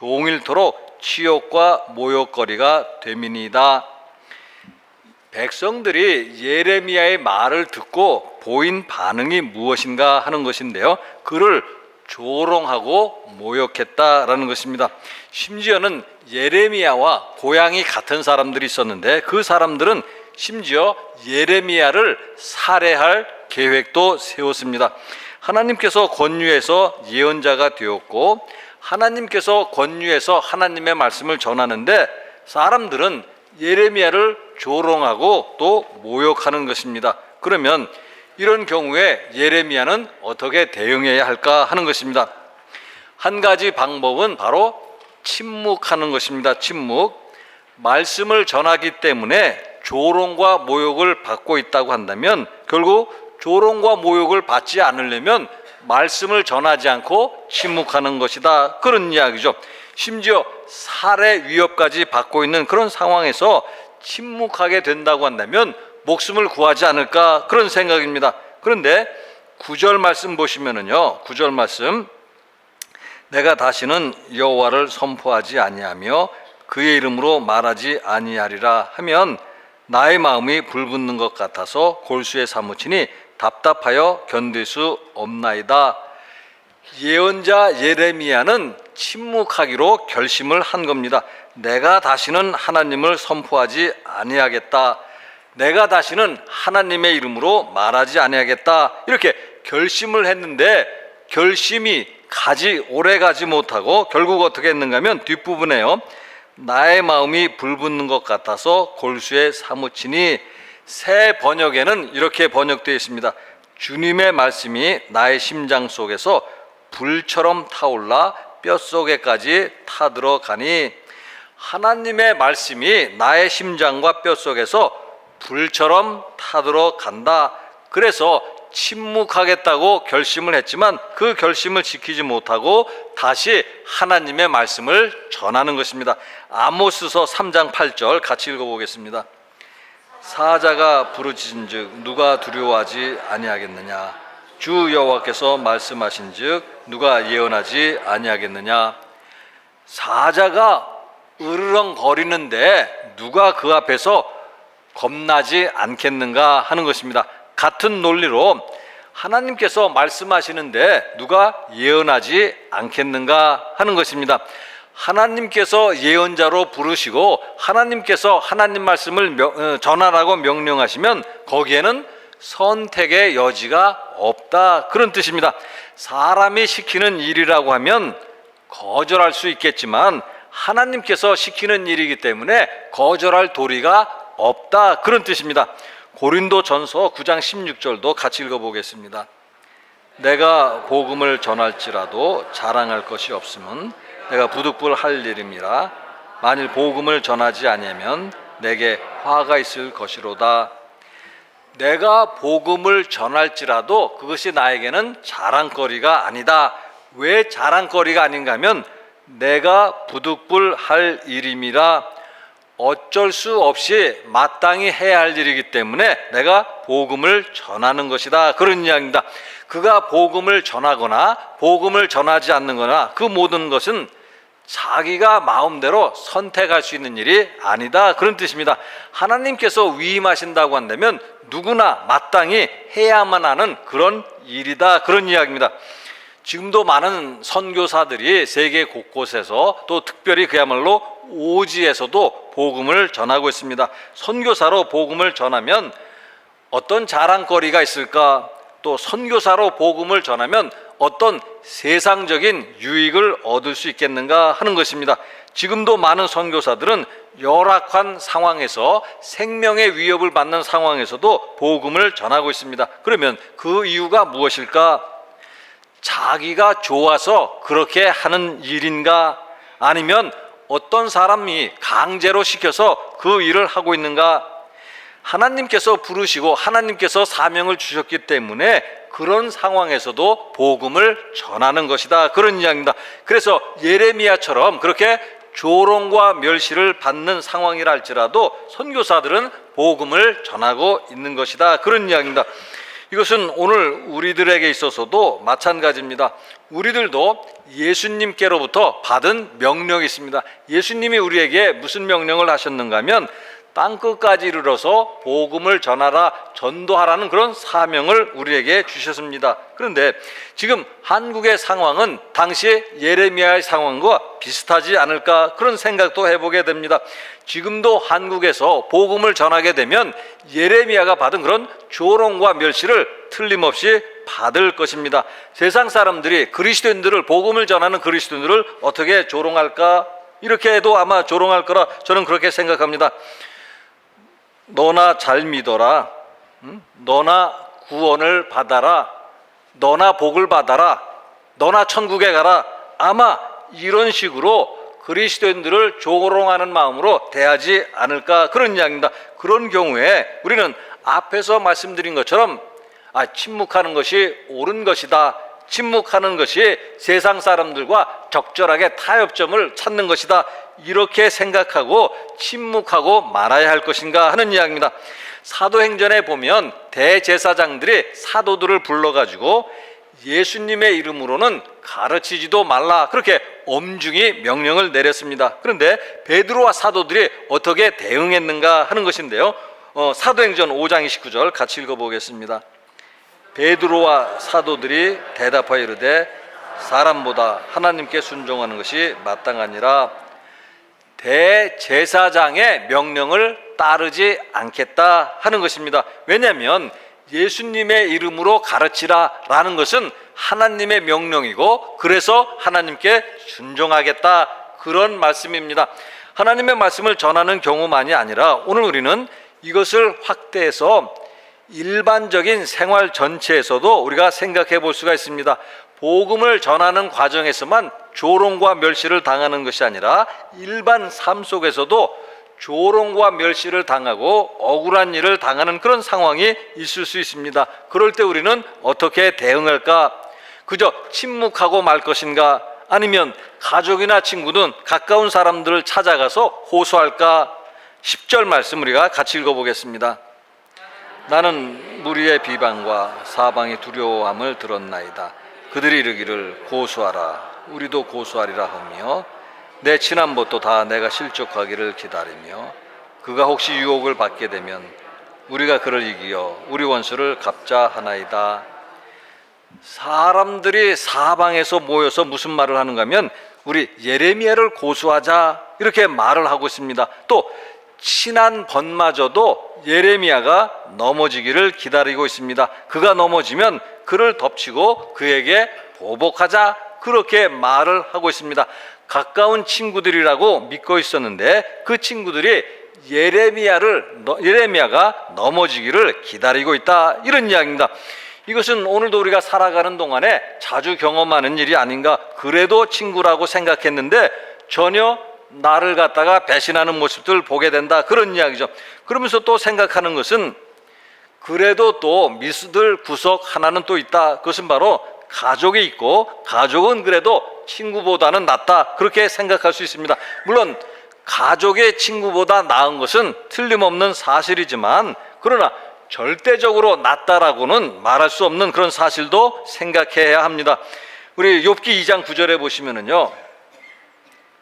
종일토록 치욕과 모욕거리가 됨이니이다. 백성들이 예레미야의 말을 듣고 보인 반응이 무엇인가 하는 것인데요. 그를 조롱하고 모욕했다라는 것입니다. 심지어는 예레미야와 고향이 같은 사람들이 있었는데 그 사람들은 심지어 예레미야를 살해할 계획도 세웠습니다. 하나님께서 권유해서 예언자가 되었고 하나님께서 권유해서 하나님의 말씀을 전하는데 사람들은 예레미야를 조롱하고 또 모욕하는 것입니다. 그러면 이런 경우에 예레미야는 어떻게 대응해야 할까 하는 것입니다. 한 가지 방법은 바로 침묵하는 것입니다. 침묵. 말씀을 전하기 때문에 조롱과 모욕을 받고 있다고 한다면 결국 조롱과 모욕을 받지 않으려면 말씀을 전하지 않고 침묵하는 것이다. 그런 이야기죠. 심지어 살해 위협까지 받고 있는 그런 상황에서 침묵하게 된다고 한다면 목숨을 구하지 않을까 그런 생각입니다. 그런데 구절 말씀 보시면은요. 구절 말씀 내가 다시는 여호와를 선포하지 아니하며 그의 이름으로 말하지 아니하리라 하면 나의 마음이 불붙는 것 같아서 골수에 사무치니 답답하여 견딜 수 없나이다. 예언자 예레미야는 침묵하기로 결심을 한 겁니다. 내가 다시는 하나님을 선포하지 아니하겠다. 내가 다시는 하나님의 이름으로 말하지 아니하겠다. 이렇게 결심을 했는데 결심이 가지 오래 가지 못하고 결국 어떻게 했는가 하면 뒷부분에요. 나의 마음이 불붙는 것 같아서 골수에 사무치니 새 번역에는 이렇게 번역되어 있습니다. 주님의 말씀이 나의 심장 속에서 불처럼 타올라 뼛속에까지 타들어가니 하나님의 말씀이 나의 심장과 뼛속에서 불처럼 타들어간다. 그래서 침묵하겠다고 결심을 했지만 그 결심을 지키지 못하고 다시 하나님의 말씀을 전하는 것입니다. 아모스서 3장 8절 같이 읽어보겠습니다. 사자가 부르짖은즉 누가 두려워하지 아니하겠느냐 주 여호와께서 말씀하신즉 누가 예언하지 아니하겠느냐 사자가 으르렁거리는데 누가 그 앞에서 겁나지 않겠는가 하는 것입니다. 같은 논리로 하나님께서 말씀하시는데 누가 예언하지 않겠는가 하는 것입니다. 하나님께서 예언자로 부르시고 하나님께서 하나님 말씀을 명- 어, 전하라고 명령하시면 거기에는 선택의 여지가 없다 그런 뜻입니다. 사람이 시키는 일이라고 하면 거절할 수 있겠지만 하나님께서 시키는 일이기 때문에 거절할 도리가 없다 그런 뜻입니다. 고린도 전서 9장 16절도 같이 읽어보겠습니다. 내가 복음을 전할지라도 자랑할 것이 없으면 내가 부득불할 일임이라 만일 복음을 전하지 아니하면 내게 화가 있을 것이로다. 내가 복음을 전할지라도 그것이 나에게는 자랑거리가 아니다. 왜 자랑거리가 아닌가 하면 내가 부득불할 일임이라 어쩔 수 없이 마땅히 해야 할 일이기 때문에 내가 복음을 전하는 것이다. 그런 이야기입니다. 그가 복음을 전하거나 복음을 전하지 않는 거나 그 모든 것은 자기가 마음대로 선택할 수 있는 일이 아니다. 그런 뜻입니다. 하나님께서 위임하신다고 한다면 누구나 마땅히 해야만 하는 그런 일이다. 그런 이야기입니다. 지금도 많은 선교사들이 세계 곳곳에서 또 특별히 그야말로 오지에서도 복음을 전하고 있습니다. 선교사로 복음을 전하면 어떤 자랑거리가 있을까? 또 선교사로 복음을 전하면 어떤 세상적인 유익을 얻을 수 있겠는가 하는 것입니다. 지금도 많은 선교사들은 열악한 상황에서 생명의 위협을 받는 상황에서도 복음을 전하고 있습니다. 그러면 그 이유가 무엇일까? 자기가 좋아서 그렇게 하는 일인가? 아니면 어떤 사람이 강제로 시켜서 그 일을 하고 있는가? 하나님께서 부르시고 하나님께서 사명을 주셨기 때문에 그런 상황에서도 복음을 전하는 것이다. 그런 이야기입니다. 그래서 예레미야처럼 그렇게 조롱과 멸시를 받는 상황이라 할지라도 선교사들은 복음을 전하고 있는 것이다. 그런 이야기입니다. 이것은 오늘 우리들에게 있어서도 마찬가지입니다. 우리들도 예수님께로부터 받은 명령이 있습니다. 예수님이 우리에게 무슨 명령을 하셨는가 하면 땅 끝까지 이르러서 복음을 전하라 전도하라는 그런 사명을 우리에게 주셨습니다. 그런데 지금 한국의 상황은 당시의 예레미야의 상황과 비슷하지 않을까 그런 생각도 해보게 됩니다. 지금도 한국에서 복음을 전하게 되면 예레미야가 받은 그런 조롱과 멸시를 틀림없이 받을 것입니다. 세상 사람들이 그리스도인들을 복음을 전하는 그리스도인들을 어떻게 조롱할까? 이렇게 해도 아마 조롱할 거라 저는 그렇게 생각합니다. 너나 잘 믿어라. 응? 너나 구원을 받아라. 너나 복을 받아라. 너나 천국에 가라. 아마 이런 식으로 그리스도인들을 조롱하는 마음으로 대하지 않을까 그런 이야기입니다. 그런 경우에 우리는 앞에서 말씀드린 것처럼 아, 침묵하는 것이 옳은 것이다. 침묵하는 것이 세상 사람들과 적절하게 타협점을 찾는 것이다. 이렇게 생각하고 침묵하고 말아야 할 것인가 하는 이야기입니다. 사도행전에 보면 대제사장들이 사도들을 불러가지고 예수님의 이름으로는 가르치지도 말라 그렇게 엄중히 명령을 내렸습니다. 그런데 베드로와 사도들이 어떻게 대응했는가 하는 것인데요. 어, 사도행전 5장 29절 같이 읽어보겠습니다. 베드로와 사도들이 대답하여 이르되 사람보다 하나님께 순종하는 것이 마땅하니라 대제사장의 명령을 따르지 않겠다 하는 것입니다. 왜냐하면 예수님의 이름으로 가르치라라는 것은 하나님의 명령이고 그래서 하나님께 순종하겠다 그런 말씀입니다. 하나님의 말씀을 전하는 경우만이 아니라 오늘 우리는 이것을 확대해서 일반적인 생활 전체에서도 우리가 생각해 볼 수가 있습니다. 복음을 전하는 과정에서만 조롱과 멸시를 당하는 것이 아니라 일반 삶 속에서도 조롱과 멸시를 당하고 억울한 일을 당하는 그런 상황이 있을 수 있습니다. 그럴 때 우리는 어떻게 대응할까? 그저 침묵하고 말 것인가? 아니면 가족이나 친구든 가까운 사람들을 찾아가서 호소할까? 10절 말씀 우리가 같이 읽어보겠습니다. 나는 무리의 비방과 사방의 두려워함을 들었나이다. 그들이 이르기를 고소하라. 우리도 고소하리라 하며 내 친한 벗도 다 내가 실족하기를 기다리며 그가 혹시 유혹을 받게 되면 우리가 그를 이기어 우리 원수를 갚자 하나이다. 사람들이 사방에서 모여서 무슨 말을 하는가 하면 우리 예레미야를 고소하자 이렇게 말을 하고 있습니다. 또 친한 번마저도 예레미야가 넘어지기를 기다리고 있습니다. 그가 넘어지면 그를 덮치고 그에게 보복하자 그렇게 말을 하고 있습니다. 가까운 친구들이라고 믿고 있었는데 그 친구들이 예레미야를 예레미야가 넘어지기를 기다리고 있다 이런 이야기입니다. 이것은 오늘도 우리가 살아가는 동안에 자주 경험하는 일이 아닌가. 그래도 친구라고 생각했는데 전혀 나를 갖다가 배신하는 모습들 보게 된다. 그런 이야기죠. 그러면서 또 생각하는 것은 그래도 또 미스들 구석 하나는 또 있다. 그것은 바로 가족이 있고 가족은 그래도 친구보다는 낫다. 그렇게 생각할 수 있습니다. 물론 가족의 친구보다 나은 것은 틀림없는 사실이지만 그러나 절대적으로 낫다라고는 말할 수 없는 그런 사실도 생각해야 합니다. 우리 욥기 2장 9절에 보시면은요.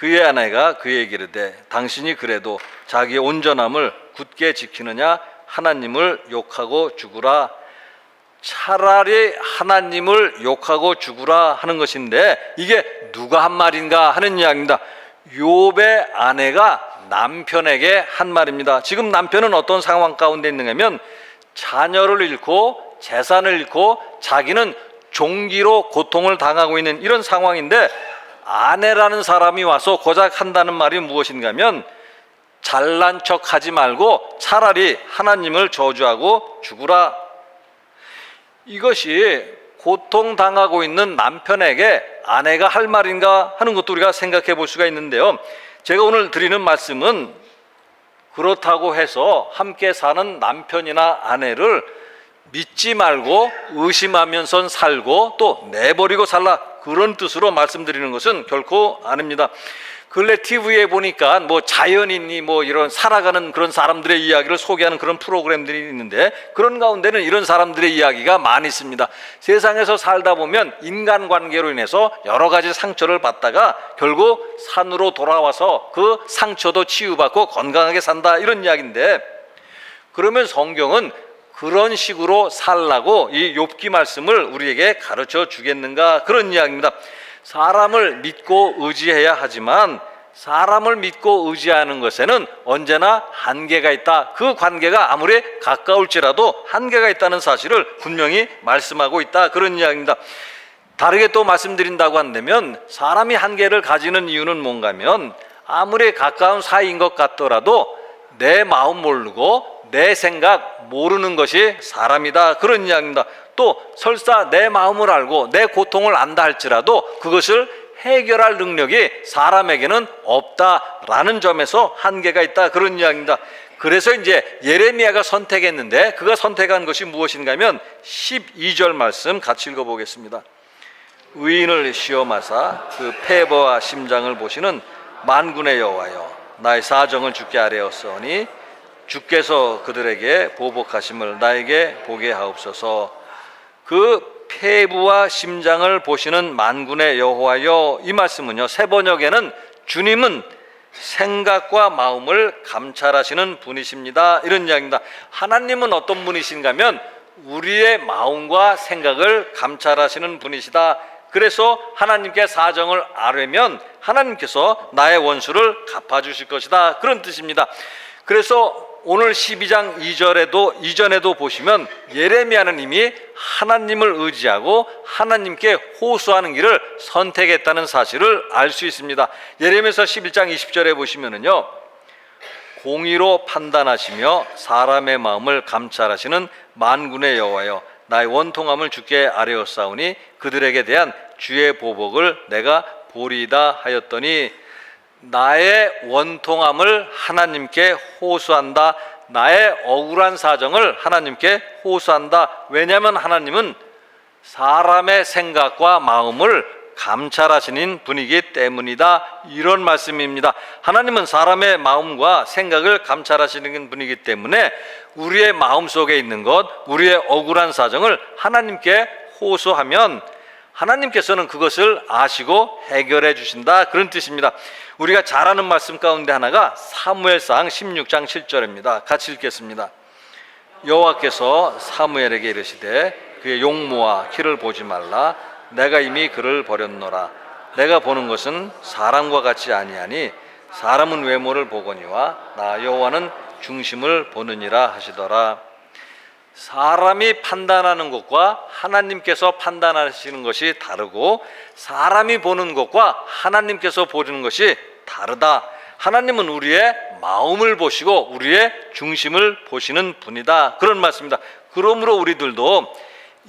그의 아내가 그에게 이르되 당신이 그래도 자기의 온전함을 굳게 지키느냐 하나님을 욕하고 죽으라 차라리 하나님을 욕하고 죽으라 하는 것인데 이게 누가 한 말인가 하는 이야기입니다. 욥의 아내가 남편에게 한 말입니다. 지금 남편은 어떤 상황 가운데 있느냐면 자녀를 잃고 재산을 잃고 자기는 종기로 고통을 당하고 있는 이런 상황인데 아내라는 사람이 와서 고작 한다는 말이 무엇인가 하면 잘난 척 하지 말고 차라리 하나님을 저주하고 죽으라. 이것이 고통당하고 있는 남편에게 아내가 할 말인가 하는 것도 우리가 생각해 볼 수가 있는데요. 제가 오늘 드리는 말씀은 그렇다고 해서 함께 사는 남편이나 아내를 믿지 말고 의심하면서 살고 또 내버리고 살라 그런 뜻으로 말씀드리는 것은 결코 아닙니다. 근래 TV에 보니까 뭐 자연인이 뭐 이런 살아가는 그런 사람들의 이야기를 소개하는 그런 프로그램들이 있는데 그런 가운데는 이런 사람들의 이야기가 많이 있습니다. 세상에서 살다 보면 인간 관계로 인해서 여러 가지 상처를 받다가 결국 산으로 돌아와서 그 상처도 치유받고 건강하게 산다 이런 이야기인데 그러면 성경은 그런 식으로 살라고 이 욥기 말씀을 우리에게 가르쳐 주겠는가 그런 이야기입니다. 사람을 믿고 의지해야 하지만 사람을 믿고 의지하는 것에는 언제나 한계가 있다. 그 관계가 아무리 가까울지라도 한계가 있다는 사실을 분명히 말씀하고 있다. 그런 이야기입니다. 다르게 또 말씀드린다고 한다면 사람이 한계를 가지는 이유는 뭔가면 아무리 가까운 사이인 것 같더라도 내 마음 모르고 내 생각 모르는 것이 사람이다 그런 이야기입니다. 또 설사 내 마음을 알고 내 고통을 안다 할지라도 그것을 해결할 능력이 사람에게는 없다라는 점에서 한계가 있다 그런 이야기입니다. 그래서 이제 예레미야가 선택했는데 그가 선택한 것이 무엇인가 하면 12절 말씀 같이 읽어보겠습니다. 의인을 시험하사 그 폐버와 심장을 보시는 만군의 여호와여 나의 사정을 주께 아뢰었으니 주께서 그들에게 보복하심을 나에게 보게 하옵소서. 그 폐부와 심장을 보시는 만군의 여호와여 이 말씀은요 세 번역에는 주님은 생각과 마음을 감찰하시는 분이십니다. 이런 이야기입니다. 하나님은 어떤 분이신가면 우리의 마음과 생각을 감찰하시는 분이시다. 그래서 하나님께 사정을 아뢰면 하나님께서 나의 원수를 갚아주실 것이다. 그런 뜻입니다. 그래서 오늘 12장 2절에도 이전에도 보시면 예레미야는 이미 하나님을 의지하고 하나님께 호소하는 길을 선택했다는 사실을 알 수 있습니다. 예레미야서 11장 20절에 보시면은요. 공의로 판단하시며 사람의 마음을 감찰하시는 만군의 여호와여 나의 원통함을 주께 아뢰었사오니 그들에게 대한 주의 보복을 내가 보리이다 하였더니 나의 원통함을 하나님께 호소한다. 나의 억울한 사정을 하나님께 호소한다. 왜냐하면 하나님은 사람의 생각과 마음을 감찰하시는 분이기 때문이다. 이런 말씀입니다. 하나님은 사람의 마음과 생각을 감찰하시는 분이기 때문에 우리의 마음 속에 있는 것, 우리의 억울한 사정을 하나님께 호소하면 하나님께서는 그것을 아시고 해결해 주신다. 그런 뜻입니다. 우리가 잘 아는 말씀 가운데 하나가 사무엘상 16장 7절입니다. 같이 읽겠습니다. 여호와께서 사무엘에게 이르시되 그의 용모와 키를 보지 말라 내가 이미 그를 버렸노라 내가 보는 것은 사람과 같이 아니하니 사람은 외모를 보거니와 나 여호와는 중심을 보느니라 하시더라 사람이 판단하는 것과 하나님께서 판단하시는 것이 다르고 사람이 보는 것과 하나님께서 보는 것이 다르다. 하나님은 우리의 마음을 보시고 우리의 중심을 보시는 분이다. 그런 말씀입니다. 그러므로 우리들도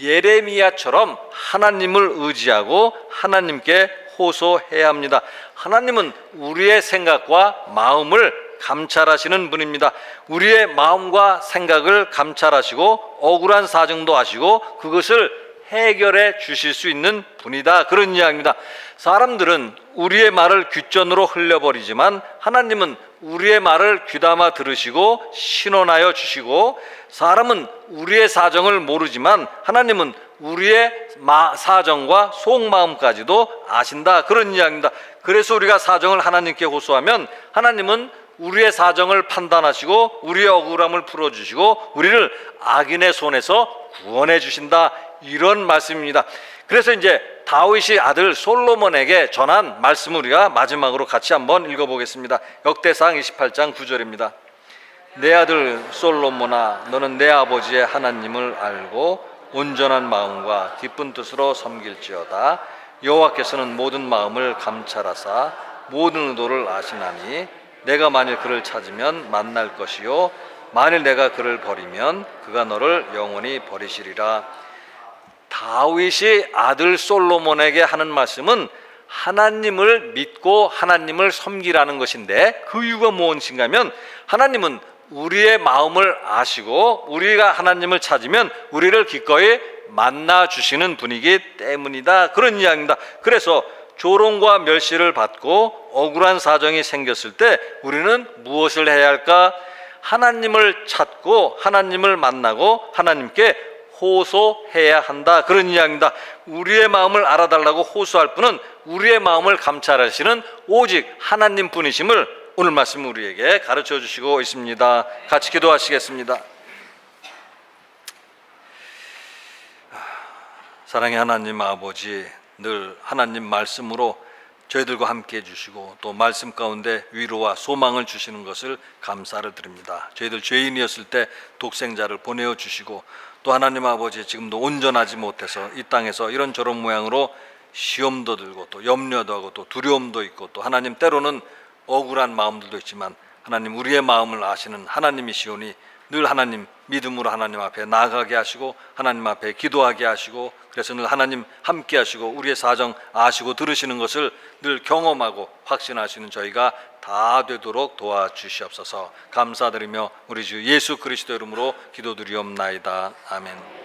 예레미야처럼 하나님을 의지하고 하나님께 호소해야 합니다. 하나님은 우리의 생각과 마음을 감찰하시는 분입니다. 우리의 마음과 생각을 감찰하시고 억울한 사정도 아시고 그것을 해결해 주실 수 있는 분이다. 그런 이야기입니다. 사람들은 우리의 말을 귓전으로 흘려버리지만 하나님은 우리의 말을 귀담아 들으시고 신원하여 주시고 사람은 우리의 사정을 모르지만 하나님은 우리의 사정과 속마음까지도 아신다. 그런 이야기입니다. 그래서 우리가 사정을 하나님께 호소하면 하나님은 우리의 사정을 판단하시고 우리의 억울함을 풀어주시고 우리를 악인의 손에서 구원해 주신다 이런 말씀입니다. 그래서 이제 다윗이 아들 솔로몬에게 전한 말씀을 우리가 마지막으로 같이 한번 읽어보겠습니다. 역대상 28장 9절입니다. 내 아들 솔로몬아 너는 내 아버지의 하나님을 알고 온전한 마음과 기쁜 뜻으로 섬길지어다 여호와께서는 모든 마음을 감찰하사 모든 의도를 아시나니 내가 만일 그를 찾으면 만날 것이요 만일 내가 그를 버리면 그가 너를 영원히 버리시리라 다윗이 아들 솔로몬에게 하는 말씀은 하나님을 믿고 하나님을 섬기라는 것인데 그 이유가 무엇인가 하면 하나님은 우리의 마음을 아시고 우리가 하나님을 찾으면 우리를 기꺼이 만나 주시는 분이기 때문이다. 그런 이야기입니다. 그래서 조롱과 멸시를 받고 억울한 사정이 생겼을 때 우리는 무엇을 해야 할까? 하나님을 찾고 하나님을 만나고 하나님께 호소해야 한다. 그런 이야기입니다. 우리의 마음을 알아달라고 호소할 분은 우리의 마음을 감찰하시는 오직 하나님 분이심을 오늘 말씀 우리에게 가르쳐 주시고 있습니다. 같이 기도하시겠습니다. 사랑의 하나님 아버지 늘 하나님 말씀으로 저희들과 함께 해주시고 또 말씀 가운데 위로와 소망을 주시는 것을 감사를 드립니다. 저희들 죄인이었을 때 독생자를 보내어 주시고 또 하나님 아버지 지금도 온전하지 못해서 이 땅에서 이런 저런 모양으로 시험도 들고 또 염려도 하고 또 두려움도 있고 또 하나님 때로는 억울한 마음들도 있지만 하나님 우리의 마음을 아시는 하나님이시오니 늘 하나님 믿음으로 하나님 앞에 나아가게 하시고 하나님 앞에 기도하게 하시고 그래서 늘 하나님 함께 하시고 우리의 사정 아시고 들으시는 것을 늘 경험하고 확신하시는 저희가 다 되도록 도와주시옵소서 감사드리며 우리 주 예수 그리스도 이름으로 기도드리옵나이다 아멘.